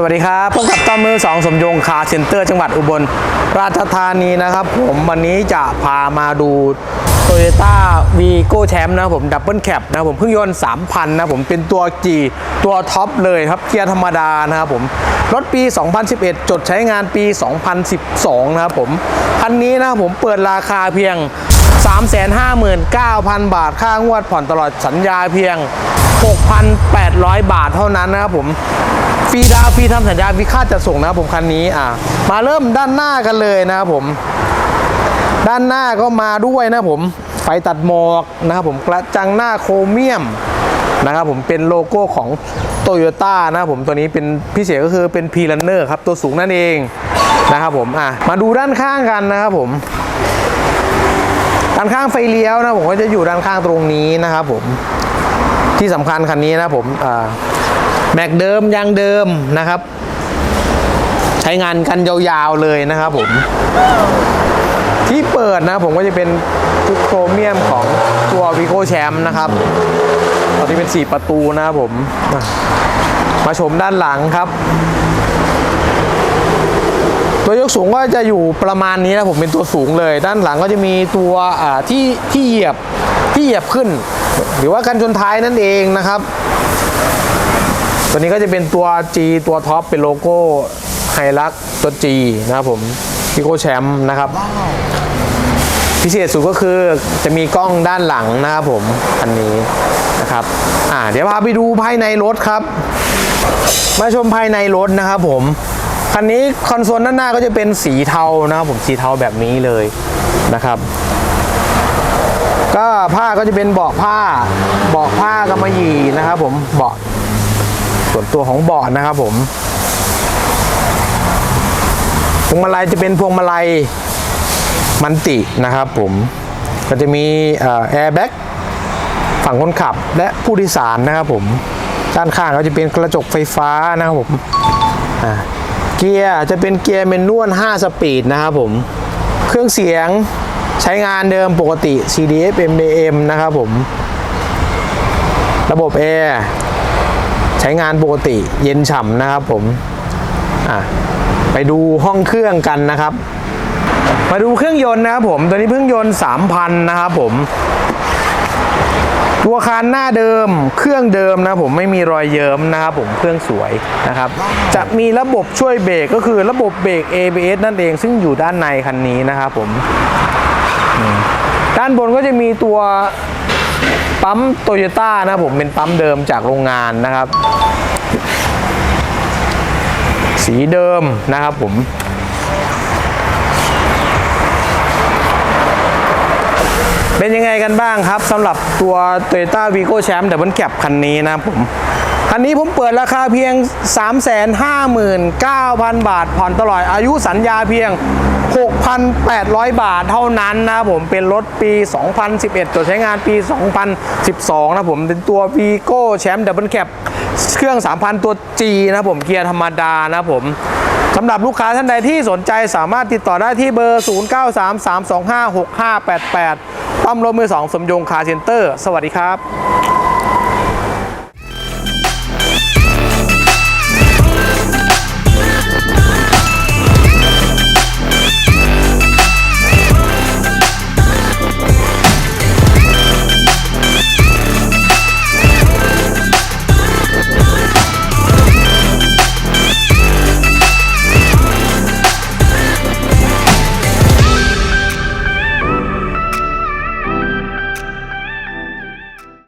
สวัสดีครับพบกับต้อมมือสองสมยงคาร์เซ็นเตอร์จังหวัดอุบล ราชธานีนะครับ ผมวันนี้จะพามาดูโตโยต้าวีโก้แชมป์นะผมดับเบิลแคปนะผมเครื่องยนต์3,000 นะผมเป็นตัว G ตัวท็อปเลยครับเกียร์ธรรมดานะครับผมรถปี 2011 จดใช้งานปี 2012 นะครับผมคันนี้นะผมเปิดราคาเพียง 359,000 บาท ค่างวดผ่อนตลอดสัญญาเพียง 6,800 บาทเท่านั้นนะครับผมฟรีดาวฟรีทำสัญญาฟรีค่าจัดส่งนะครับผมคันนี้อ่ามาเริ่มด้านหน้ากันเลยนะครับผม ด้านหน้าก็มาด้วยนะครับผมไฟตัดหมอกนะครับผมกระจังหน้าโครเมียมนะครับผมเป็นโลโก้ของโตโยต้านะครับผมตัวนี้เป็นพิเศษก็คือเป็น p ี r ันเนอร์ครับตัวสูงนั่นเองนะครับผมอะมาดูด้านข้างกันนะครับผม ด้านข้างไฟเลี้ยวนะผมก็จะอยู่ด้านข้างตรงนี้นะครับผม ที่สำคัญคันนี้นะผมแม็กเดิมยางเดิมนะครับ ใช้งานกันยาวๆเลยนะครับผม ที่เปิดนะผมก็จะเป็นทุกโครเมียมของตัววิโก้แชมป์นะครับตอนนี้เป็น 4 ประตูนะครับผม มาชมด้านหลังครับ ตัวยกสูงก็จะอยู่ประมาณนี้นะผมเป็นตัวสูงเลย ด้านหลังก็จะมีตัวที่ที่เหยียบที่เหยียบขึ้น หรือว่ากันชนท้ายนั่นเองนะครับ ตัวนี้ก็จะเป็นตัว G ตัวท็อปเป็นโลโก้ไฮลักตัว G นะครับผมพิโก้แชมป์นะครับพิเศษสุดก็คือจะมีกล้องด้านหลังนะครับผมอันนี้นะครับอ่าเดี๋ยวพาไปดูภายในรถครับ มาชมภายในรถนะครับผม คันนี้คอนโซลด้านหน้าก็จะเป็นสีเทานะครับผมสีเทาแบบนี้เลยนะครับก็ผ้าก็จะเป็นเบาะผ้าเบาะผ้ากำมะหยี่นะครับผมเบาะส่วนตัวของเบาะนะครับผมพวงมาลัยจะเป็นพวงมาลัยมันตินะครับผมก็จะมีแอร์แบ็กฝั่งคนขับและผู้โดยสารนะครับผมด้านข้างก็จะเป็นกระจกไฟฟ้านะครับผมอ่า เกียร์จะเป็นเกียร์เมนนวล 5 สปีดนะครับผม เครื่องเสียงใช้งานเดิมปกติ CD FM AM นะครับผม ระบบแอร์ใช้งานปกติเย็นฉ่ำนะครับผม ไปดูห้องเครื่องกันนะครับ มาดูเครื่องยนต์นะครับผม ตัวนี้เครื่องยนต์ 3,000 นะครับผม ตัวคานหน้าเดิม เครื่องเดิมนะผมไม่มีรอยเยิ้มนะครับผมเครื่องสวยนะครับ จะมีระบบช่วยเบรกก็คือระบบเบรก ABS นั่นเองซึ่งอยู่ด้านในคันนี้นะครับผม ด้านบนก็จะมีตัวปั๊มโตโยต้านะผมเป็นปั๊มเดิมจากโรงงานนะครับ สีเดิมนะครับผม เป็นยังไงกันบ้างครับสำหรับตัว Toyota Vigo Champ Double Cab คันนี้นะผมคันนี้ผมเปิดราคาเพียง 359,000 บาท ผ่อนตลอดอายุสัญญาเพียง 6,800 บาทเท่านั้นนะผมเป็นรถปี 2011 ตัวใช้งานปี 2012 นะผมเป็นตัว Vigo Champ Double Cab เครื่อง 3,000 ตัว G นะผมเกียร์ธรรมดานะผม สำหรับลูกค้าท่านใดที่สนใจสามารถติดต่อได้ที่เบอร์ 0933256588ต้อมรถมือ 2 สมยงคาร์เซ็นเตอร์ สวัสดีครับ